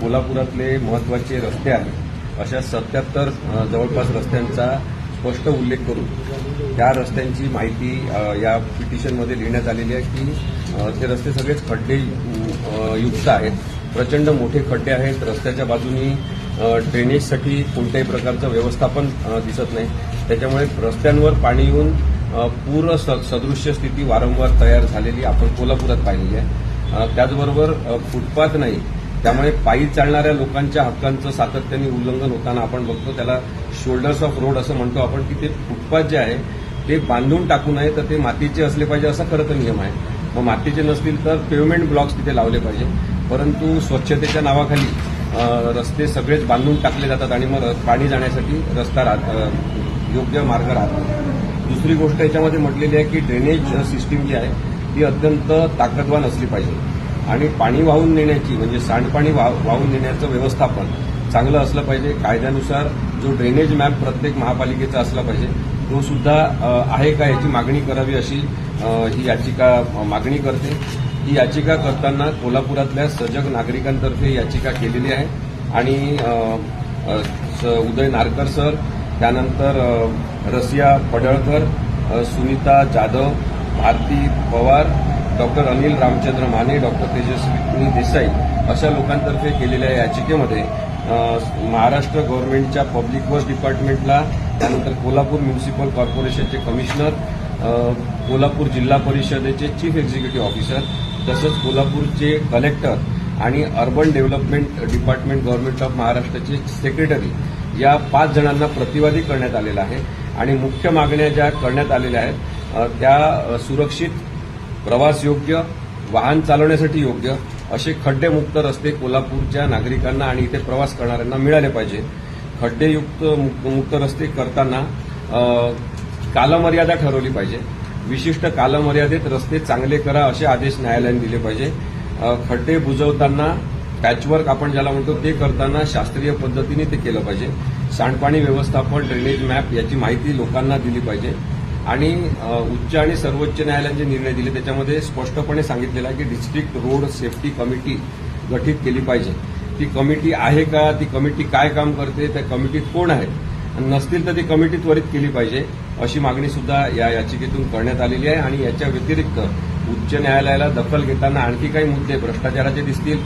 कोल्हापुरातले महत्त्वाचे रस्ते आहेत अशा सत्याहत्तर जवळपास रस्त्यांचा स्पष्ट उल्लेख करून त्या रस्त्यांची माहिती या पिटिशनमध्ये लिहिण्यात आलेली आहे की ते रस्ते सगळेच खड्डे युक्त आहेत. प्रचंड मोठे खड्डे आहेत. रस्त्याच्या बाजूनी ड्रेनेजसाठी कोणत्याही प्रकारचं व्यवस्थापन दिसत नाही. त्याच्यामुळे रस्त्यांवर पाणी येऊन पूर्ण पूर स- सदृश्य स्थिती वारंवार तयार झालेली आपण कोल्हापुरात पाहिलेली आहे. त्याचबरोबर फुटपाथ नाही त्यामुळे पायी चालणाऱ्या लोकांच्या हक्कांचं सातत्याने उल्लंघन होताना आपण बघतो त्याला शोल्डर्स ऑफ रोड असं म्हणतो आपण की ते फुटपाथ जे आहे ते बांधून टाकू नये तर ते मातीचे असले पाहिजे असा खरं तर नियम आहे. मग मातीचे नसतील तर पेव्हमेंट ब्लॉक्स तिथे लावले पाहिजे. परंतु स्वच्छतेच्या नावाखाली रस्ते सगळेच बांधून टाकले जातात आणि मग पाणी जाण्यासाठी रस्ता राहत योग्य मार्ग राहत दुसरी गोष्ट याच्यामध्ये म्हटलेली आहे की ड्रेनेज सिस्टीम जी आहे ती अत्यंत ताकदवान असली पाहिजे. आणि पाणी वाहून नेण्याची म्हणजे सांडपाणी वाह- वाहून नेण्याचं व्यवस्थापन चांगलं असलं पाहिजे. कायद्यानुसार जो ड्रेनेज मॅप प्रत्येक महापालिकेचा असला पाहिजे तो सुद्धा आहे का याची मागणी करावी अशी ही याचिका मागणी करते. ही याचिका करताना कोल्हापुरातल्या सजग नागरिकांतर्फे याचिका केलेली आहे. आणि स- उदय नारकर सर त्यानंतर रसिया पडळकर सुनीता जाधव भारती पवार डॉक्टर अनिल रामचंद्र माने डॉक्टर तेजस्वी देसाई अशा लोकांतर्फे केलेल्या याचिकेमध्ये महाराष्ट्र गव्हर्नमेंटच्या पब्लिक वर्क डिपार्टमेंटला त्यानंतर कोल्हापूर म्युन्सिपल कॉर्पोरेशनचे कमिशनर कोल्हापूर जिल्हा परिषदेचे चीफ एक्झिक्युटिव्ह ऑफिसर तसंच कोल्हापूरचे कलेक्टर आणि urban development department government of महाराष्ट्राचे सेक्रेटरी या पाच जणांना प्रतिवादी करण्यात आलेला आहे. आणि मुख्य मागण्या ज्या करण्यात आलेल्या आहेत त्या सुरक्षित प्रवास योग्य वाहन चालवण्यासाठी योग्य असे खड्डेमुक्त रस्ते कोल्हापूरच्या नागरिकांना आणि इथे प्रवास करणाऱ्यांना मिळाले पाहिजे. खड्डेयुक्त मुक्त मुक्त रस्ते करताना कालमर्यादा ठरवली पाहिजे. विशिष्ट कालमर्यादेत रस्ते चांगले करा असे आदेश न्यायालयाने दिले पाहिजे. खड्डे बुजवताना पॅचवर्क आपण ज्याला म्हणतो ते करताना शास्त्रीय पद्धतीने ते केलं पाहिजे. सांडपाणी व्यवस्थापन ड्रेनेज मॅप याची माहिती लोकांना दिली पाहिजे. आणि उच्च आणि सर्वोच्च न्यायालयाने जे निर्णय दिले त्याच्यामध्ये स्पष्टपणे सांगितलेलं आहे की डिस्ट्रिक्ट रोड सेफ्टी कमिटी गठीत केली पाहिजे. ती कमिटी आहे का? ती कमिटी काय काम करते? त्या कमिटीत कोण आहे आणि नसतील तर ती कमिटी त्वरित केली पाहिजे अशी मागणी सुद्धा या याचिकेतून करण्यात आलेली आहे. आणि याच्या व्यतिरिक्त उच्च न्यायालयाला दखल घेताना आणखी काही मुद्दे भ्रष्टाचाराचे दिसतील.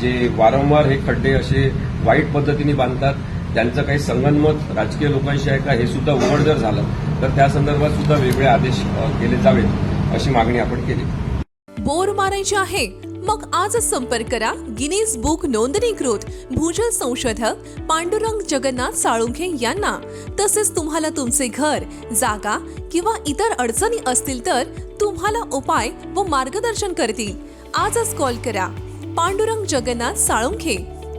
जे वारंवार हे खड्डे असे वाईट पद्धतीने बांधतात त्यांचं काही संगनमत राजकीय लोकांशी आहे का हे सुद्धा उघड जर झालं तर त्या संदर्भात सुद्धा वेगळे आदेश केले जावेत अशी मागणी आपण केली. बोर मारायचे आहे? मग आजच संपर्क करा गिनीज बुक नोंदणीकृत भूजल संशोधक पांडुरंग जगन्नाथ साळुंखे यांना. तसेच तुम्हाला तुमचे घर जागा किंवा इतर अडचणी असतील तर तुम्हाला उपाय व मार्गदर्शन करतील. आजच कॉल करा. पांडुरंग जगन्नाथ साळुंखे.